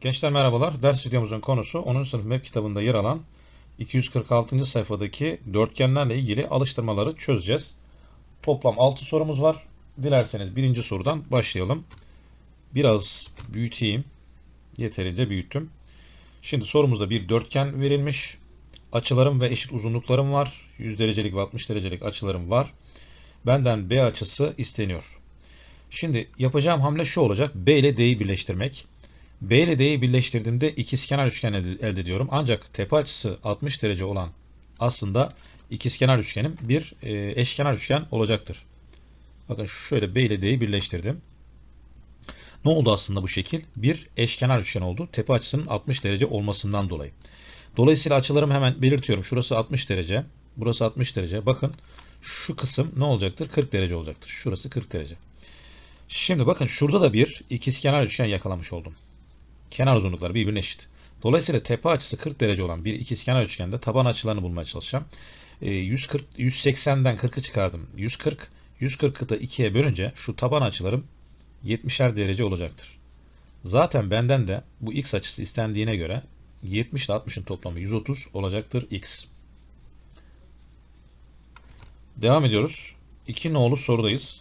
Gençler merhabalar. Ders videomuzun konusu 10. sınıf MEP kitabında yer alan 246. sayfadaki dörtgenlerle ilgili alıştırmaları çözeceğiz. Toplam 6 sorumuz var. Dilerseniz birinci sorudan başlayalım. Biraz büyüteyim. Yeterince büyüttüm. Şimdi sorumuzda bir dörtgen verilmiş. Açılarım ve eşit uzunluklarım var. 100 derecelik ve 60 derecelik açılarım var. Benden B açısı isteniyor. Şimdi yapacağım hamle şu olacak. B ile D'yi birleştirmek. B ile D'yi birleştirdiğimde ikizkenar üçgen elde, ediyorum. Ancak tepe açısı 60 derece olan aslında ikizkenar üçgenim bir e, eşkenar üçgen olacaktır. Bakın şöyle B ile D'yi birleştirdim. Ne oldu aslında bu şekil? Bir eşkenar üçgen oldu. Tepe açısının 60 derece olmasından dolayı. Dolayısıyla açılarımı hemen belirtiyorum. Şurası 60 derece. Burası 60 derece. Bakın şu kısım ne olacaktır? 40 derece olacaktır. Şurası 40 derece. Şimdi bakın şurada da bir ikizkenar üçgen yakalamış oldum. Kenar uzunlukları birbirine eşit. Dolayısıyla tepe açısı 40 derece olan bir ikizkenar üçgende taban açılarını bulmaya çalışacağım. E, 140 180'den 40'ı çıkardım. 140 140'ı da 2'ye bölünce şu taban açılarım 70'er derece olacaktır. Zaten benden de bu x açısı istendiğine göre 70 ile 60'ın toplamı 130 olacaktır x. Devam ediyoruz. 2 nolu sorudayız.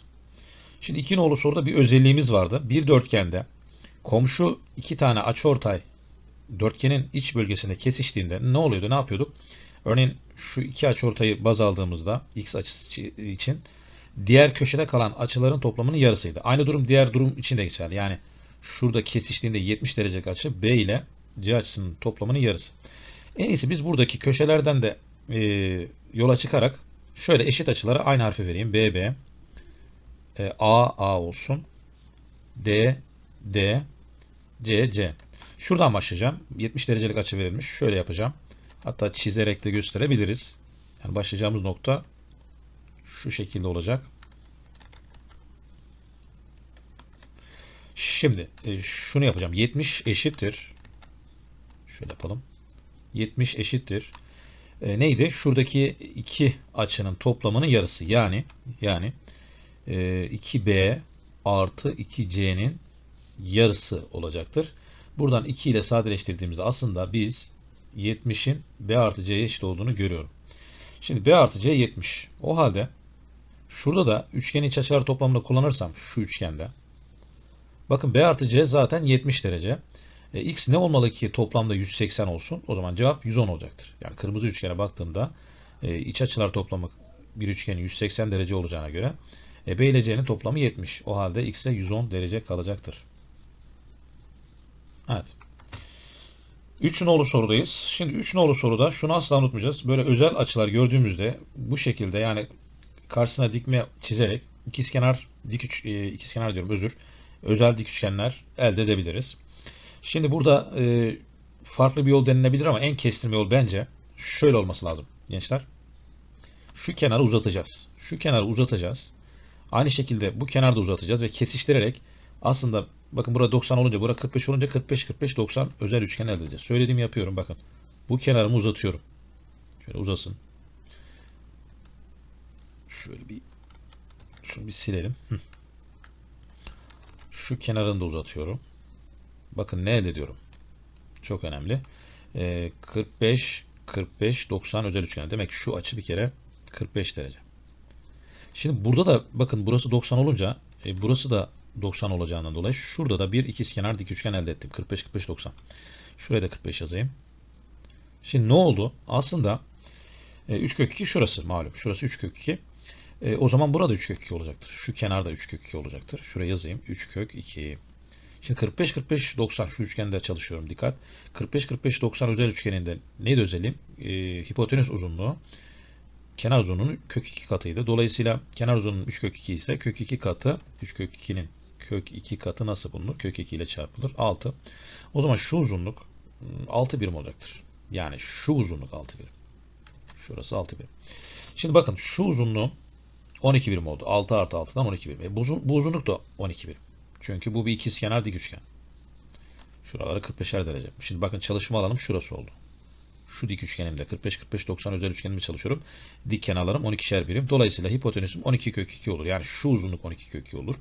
Şimdi 2 nolu soruda bir özelliğimiz vardı. Bir dörtgende komşu iki tane açıortay dörtgenin iç bölgesinde kesiştiğinde ne oluyordu? Ne yapıyorduk? Örneğin şu iki açıortayı baz aldığımızda x açısı için diğer köşede kalan açıların toplamının yarısıydı. Aynı durum diğer durum için de geçerli. Yani şurada kesiştiğinde 70 derecelik açı B ile C açısının toplamının yarısı. En iyisi biz buradaki köşelerden de e, yola çıkarak şöyle eşit açılara aynı harfi vereyim. B, B, e, A, A olsun. D, D, C, C. Şuradan başlayacağım. 70 derecelik açı verilmiş. Şöyle yapacağım. Hatta çizerek de gösterebiliriz. Yani başlayacağımız nokta şu şekilde olacak. Şimdi e, şunu yapacağım. 70 eşittir. Şöyle yapalım. 70 eşittir. E, neydi? Şuradaki iki açının toplamının yarısı. Yani yani e, 2B artı 2C'nin yarısı olacaktır. Buradan 2 ile sadeleştirdiğimizde aslında biz 70'in B artı C'ye eşit olduğunu görüyorum. Şimdi B artı C 70. O halde şurada da üçgen iç açılar toplamını kullanırsam şu üçgende bakın B artı C zaten 70 derece. E, X ne olmalı ki toplamda 180 olsun? O zaman cevap 110 olacaktır. Yani kırmızı üçgene baktığımda e, iç açılar toplamı bir üçgenin 180 derece olacağına göre e, B ile C'nin toplamı 70. O halde X'e 110 derece kalacaktır. Evet. 3 nolu sorudayız. Şimdi 3 nolu soruda şunu asla unutmayacağız. Böyle özel açılar gördüğümüzde bu şekilde yani karşısına dikme çizerek ikizkenar dik üç, e, ikizkenar diyorum özür. Özel dik üçgenler elde edebiliriz. Şimdi burada e, farklı bir yol denilebilir ama en kestirme yol bence şöyle olması lazım gençler. Şu kenarı uzatacağız. Şu kenarı uzatacağız. Aynı şekilde bu kenarda uzatacağız ve kesiştirerek aslında bakın burada 90 olunca burada 45 olunca 45 45 90 özel üçgen elde edeceğiz. Söylediğimi yapıyorum bakın. Bu kenarımı uzatıyorum. Şöyle uzasın. Şöyle bir şunu bir silelim. Şu kenarını da uzatıyorum. Bakın ne elde ediyorum. Çok önemli. Ee, 45 45 90 özel üçgen. Demek şu açı bir kere 45 derece. Şimdi burada da bakın burası 90 olunca e, burası da 90 olacağından dolayı şurada da bir ikizkenar dik üçgen elde ettim. 45 45 90. Şuraya da 45 yazayım. Şimdi ne oldu? Aslında e, 3 kök 2 şurası malum. Şurası 3 kök 2. E, o zaman burada 3 kök 2 olacaktır. Şu kenarda 3 kök 2 olacaktır. Şuraya yazayım. 3 kök 2. Şimdi 45 45 90 şu üçgende çalışıyorum dikkat. 45 45 90 özel üçgeninde neydi özelliğim? E, hipotenüs uzunluğu kenar uzunluğunun kök 2 katıydı. Dolayısıyla kenar uzunluğu 3 kök 2 ise kök 2 katı 3 kök 2'nin kök 2 katı nasıl bulunur? Kök 2 ile çarpılır. 6. O zaman şu uzunluk 6 birim olacaktır. Yani şu uzunluk 6 birim. Şurası 6 birim. Şimdi bakın şu uzunluğu 12 birim oldu. 6 artı 6'dan 12 birim. E bu, bu uzunluk da 12 birim. Çünkü bu bir ikizkenar dik üçgen. Şuraları 45'er derece. Şimdi bakın çalışma alanım şurası oldu. Şu dik üçgenimde 45 45 90 özel üçgenimde çalışıyorum. Dik kenarlarım 12'şer birim. Dolayısıyla hipotenüsüm 12 kök 2 olur. Yani şu uzunluk 12 kök 2 olur.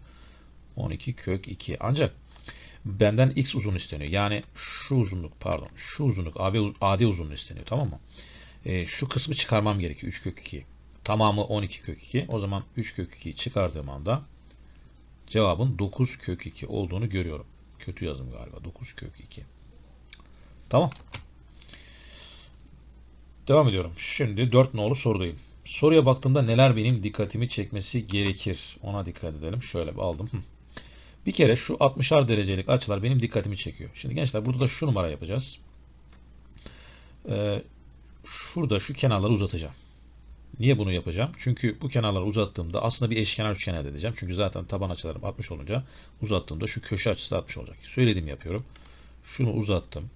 12 kök 2. Ancak benden x uzun isteniyor. Yani şu uzunluk pardon şu uzunluk AB, AD uzunluğu isteniyor tamam mı? Ee, şu kısmı çıkarmam gerekiyor 3 kök 2. Tamamı 12 kök 2. O zaman 3 kök 2'yi çıkardığım anda cevabın 9 kök 2 olduğunu görüyorum. Kötü yazım galiba. 9 kök 2. Tamam. Devam ediyorum. Şimdi 4 nolu sorudayım. Soruya baktığımda neler benim dikkatimi çekmesi gerekir? Ona dikkat edelim. Şöyle aldım. Bir kere şu 60'ar derecelik açılar benim dikkatimi çekiyor. Şimdi gençler burada da şu numara yapacağız. Ee, şurada şu kenarları uzatacağım. Niye bunu yapacağım? Çünkü bu kenarları uzattığımda aslında bir eşkenar üçgen elde edeceğim. Çünkü zaten taban açılarım 60 olunca uzattığımda şu köşe açısı da 60 olacak. Söylediğimi yapıyorum. Şunu uzattım.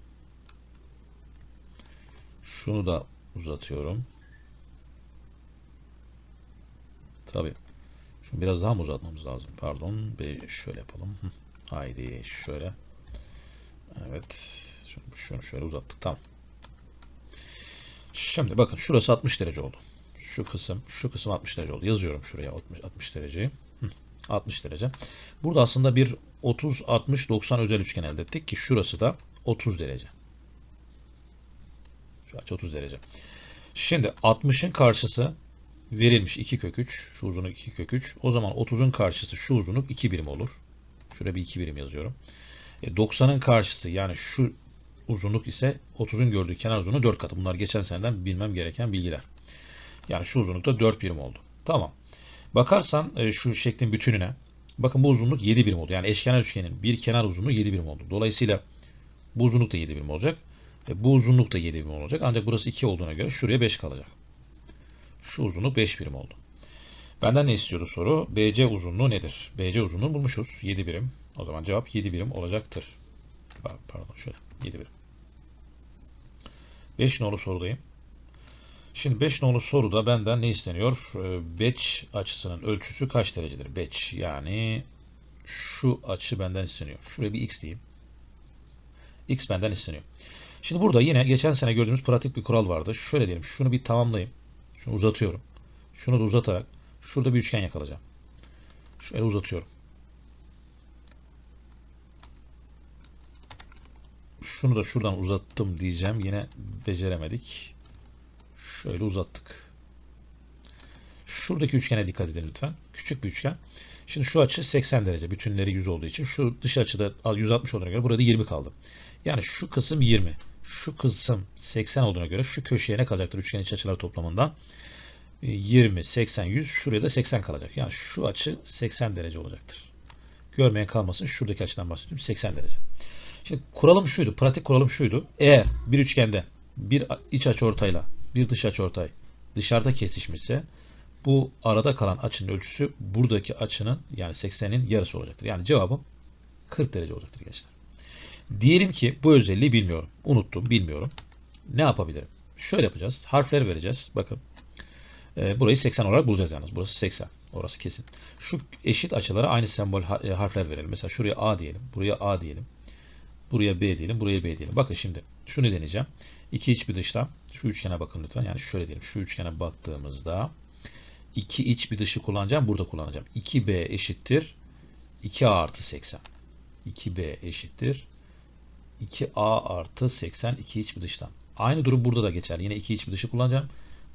Şunu da uzatıyorum. Tabii. Şunu biraz daha mı uzatmamız lazım? Pardon. Bir şöyle yapalım. Haydi şöyle. Evet. Şunu şöyle uzattık. Tamam. Şimdi bakın şurası 60 derece oldu. Şu kısım, şu kısım 60 derece oldu. Yazıyorum şuraya 60, 60 dereceyi. Hı, 60 derece. Burada aslında bir 30, 60, 90 özel üçgen elde ettik ki şurası da 30 derece. Şu açı 30 derece. Şimdi 60'ın karşısı verilmiş 2 kök 3. Şu uzunluk 2 kök 3. O zaman 30'un karşısı şu uzunluk 2 birim olur. Şuraya bir 2 birim yazıyorum. E, 90'ın karşısı yani şu uzunluk ise 30'un gördüğü kenar uzunluğu 4 katı. Bunlar geçen seneden bilmem gereken bilgiler. Yani şu uzunlukta 4 birim oldu. Tamam. Bakarsan e, şu şeklin bütününe bakın bu uzunluk 7 birim oldu. Yani eşkenar üçgenin bir kenar uzunluğu 7 birim oldu. Dolayısıyla bu uzunluk da 7 birim olacak. E, bu uzunluk da 7 birim olacak. Ancak burası 2 olduğuna göre şuraya 5 kalacak. Şu uzunluk 5 birim oldu. Benden ne istiyordu soru? BC uzunluğu nedir? BC uzunluğunu bulmuşuz. 7 birim. O zaman cevap 7 birim olacaktır. Pa- Pardon şöyle 7 birim. 5 nolu sorudayım. Şimdi 5 nolu soruda benden ne isteniyor? Ee, Beç açısının ölçüsü kaç derecedir? Beç yani şu açı benden isteniyor. Şuraya bir x diyeyim. X benden isteniyor. Şimdi burada yine geçen sene gördüğümüz pratik bir kural vardı. Şöyle diyelim. Şunu bir tamamlayayım. Şunu uzatıyorum. Şunu da uzatarak şurada bir üçgen yakalayacağım. Şöyle uzatıyorum. Şunu da şuradan uzattım diyeceğim. Yine beceremedik. Şöyle uzattık. Şuradaki üçgene dikkat edin lütfen. Küçük bir üçgen. Şimdi şu açı 80 derece. Bütünleri 100 olduğu için. Şu dış açıda 160 olduğuna göre burada 20 kaldı. Yani şu kısım 20. Şu kısım 80 olduğuna göre şu köşeye ne kalacaktır üçgen iç açılar toplamından? 20, 80, 100. Şuraya da 80 kalacak. Yani şu açı 80 derece olacaktır. Görmeyen kalmasın. Şuradaki açıdan bahsediyorum. 80 derece. Şimdi kuralım şuydu. Pratik kuralım şuydu. Eğer bir üçgende bir iç açıortayla bir dış açıortay dışarıda kesişmişse bu arada kalan açının ölçüsü buradaki açının yani 80'in yarısı olacaktır. Yani cevabım 40 derece olacaktır gençler. Diyelim ki bu özelliği bilmiyorum. Unuttum, bilmiyorum. Ne yapabilirim? Şöyle yapacağız. Harfler vereceğiz. Bakın. Ee, burayı 80 olarak bulacağız yalnız. Burası 80. Orası kesin. Şu eşit açılara aynı sembol e, harfler verelim. Mesela şuraya A diyelim. Buraya A diyelim. Buraya B diyelim. Buraya B diyelim. Bakın şimdi şunu deneyeceğim. İki iç bir dıştan. Şu üçgene bakın lütfen. Yani şöyle diyelim. Şu üçgene baktığımızda iki iç bir dışı kullanacağım. Burada kullanacağım. 2B eşittir 2A artı 80. 2B eşittir 2A artı 80 iki iç bir dıştan. Aynı durum burada da geçer. Yine iki iç bir dışı kullanacağım.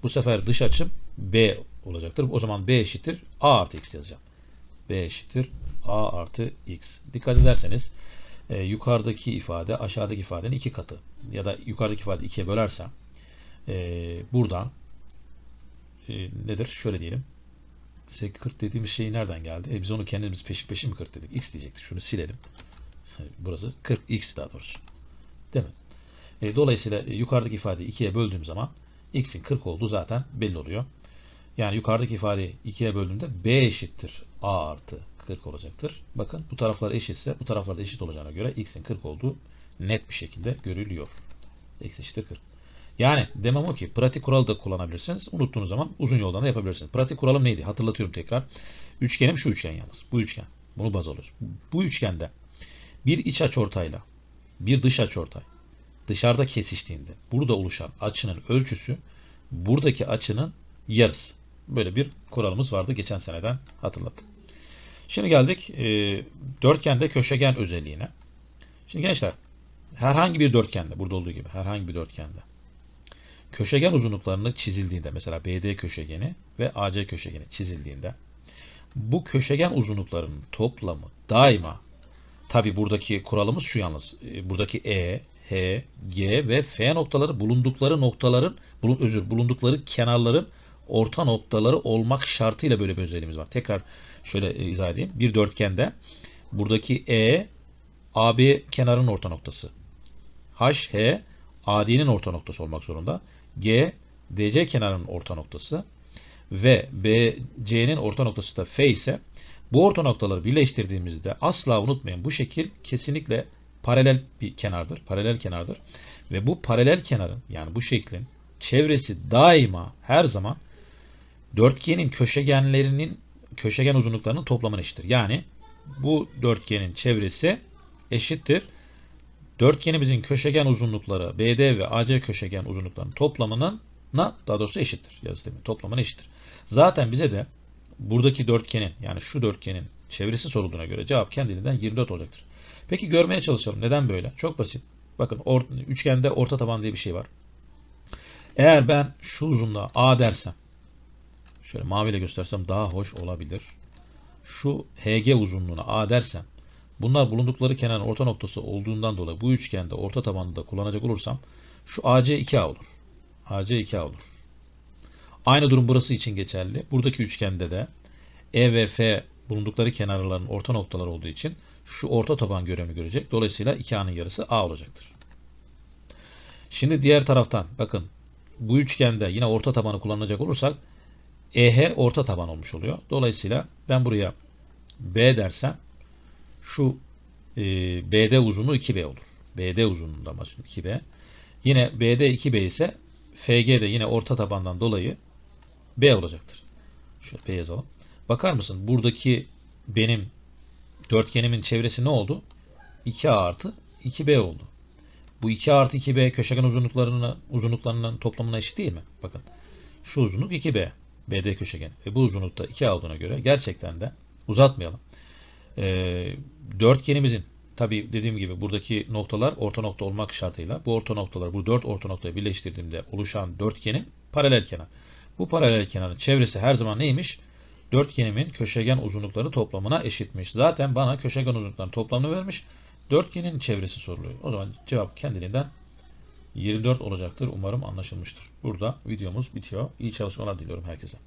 Bu sefer dış açım B olacaktır. O zaman B eşittir A artı X yazacağım. B eşittir A artı X. Dikkat ederseniz e, yukarıdaki ifade aşağıdaki ifadenin iki katı. Ya da yukarıdaki ifade ikiye bölersem e, buradan e, nedir? Şöyle diyelim. 40 dediğimiz şey nereden geldi? E, biz onu kendimiz peşi peşi mi 40 dedik? X diyecektik. Şunu silelim. Burası 40x daha doğrusu. Değil mi? E, dolayısıyla e, yukarıdaki ifadeyi 2'ye böldüğüm zaman x'in 40 olduğu zaten belli oluyor. Yani yukarıdaki ifadeyi 2'ye böldüğümde b eşittir a artı 40 olacaktır. Bakın bu taraflar eşitse bu taraflar da eşit olacağına göre x'in 40 olduğu net bir şekilde görülüyor. x eşittir 40. Yani demem o ki pratik kuralı da kullanabilirsiniz. Unuttuğunuz zaman uzun yoldan da yapabilirsiniz. Pratik kuralım neydi? Hatırlatıyorum tekrar. Üçgenim şu üçgen yalnız. Bu üçgen. Bunu baz alıyoruz. Bu üçgende bir iç açıortayla bir dış açıortay dışarıda kesiştiğinde burada oluşan açının ölçüsü buradaki açının yarısı. Böyle bir kuralımız vardı geçen seneden hatırlattım. Şimdi geldik e, dörtgende köşegen özelliğine. Şimdi gençler herhangi bir dörtgende burada olduğu gibi herhangi bir dörtgende köşegen uzunluklarını çizildiğinde mesela BD köşegeni ve AC köşegeni çizildiğinde bu köşegen uzunluklarının toplamı daima tabi buradaki kuralımız şu yalnız e, buradaki E, H, G ve F noktaları bulundukları noktaların özür bulundukları kenarların orta noktaları olmak şartıyla böyle bir özelliğimiz var. Tekrar şöyle e, izah edeyim. Bir dörtgende buradaki E AB kenarın orta noktası. H, H AD'nin orta noktası olmak zorunda. G DC kenarının orta noktası ve BC'nin orta noktası da F ise bu orta noktaları birleştirdiğimizde asla unutmayın bu şekil kesinlikle paralel bir kenardır. Paralel kenardır. Ve bu paralel kenarın yani bu şeklin çevresi daima her zaman dörtgenin köşegenlerinin köşegen uzunluklarının toplamına eşittir. Yani bu dörtgenin çevresi eşittir. Dörtgenimizin köşegen uzunlukları BD ve AC köşegen uzunluklarının toplamının na daha doğrusu eşittir. Yazı mi? Toplamına eşittir. Zaten bize de buradaki dörtgenin yani şu dörtgenin çevresi sorulduğuna göre cevap kendiliğinden 24 olacaktır. Peki görmeye çalışalım. Neden böyle? Çok basit. Bakın or, üçgende orta taban diye bir şey var. Eğer ben şu uzunluğa A dersem şöyle maviyle göstersem daha hoş olabilir. Şu HG uzunluğuna A dersem bunlar bulundukları kenarın orta noktası olduğundan dolayı bu üçgende orta tabanını da kullanacak olursam şu AC 2A olur. AC 2A olur. Aynı durum burası için geçerli. Buradaki üçgende de E ve F bulundukları kenarların orta noktalar olduğu için şu orta taban görevini görecek. Dolayısıyla 2A'nın yarısı A olacaktır. Şimdi diğer taraftan bakın bu üçgende yine orta tabanı kullanacak olursak EH orta taban olmuş oluyor. Dolayısıyla ben buraya B dersem şu e, BD uzunluğu 2B olur. BD uzunluğundan bahsediyorum 2B. Yine BD 2B ise FG de yine orta tabandan dolayı B olacaktır. Şöyle B yazalım. Bakar mısın? Buradaki benim dörtgenimin çevresi ne oldu? 2A artı 2B oldu. Bu 2 artı 2B köşegen uzunluklarını uzunluklarının toplamına eşit değil mi? Bakın. Şu uzunluk 2B. BD köşegen. Ve bu uzunlukta 2A olduğuna göre gerçekten de uzatmayalım. Ee, dörtgenimizin tabi dediğim gibi buradaki noktalar orta nokta olmak şartıyla bu orta noktalar bu dört orta noktayı birleştirdiğimde oluşan dörtgenin paralel kenar. Bu paralel kenarın çevresi her zaman neymiş? Dörtgenimin köşegen uzunlukları toplamına eşitmiş. Zaten bana köşegen uzunluklarının toplamını vermiş. Dörtgenin çevresi soruluyor. O zaman cevap kendiliğinden 24 olacaktır. Umarım anlaşılmıştır. Burada videomuz bitiyor. İyi çalışmalar diliyorum herkese.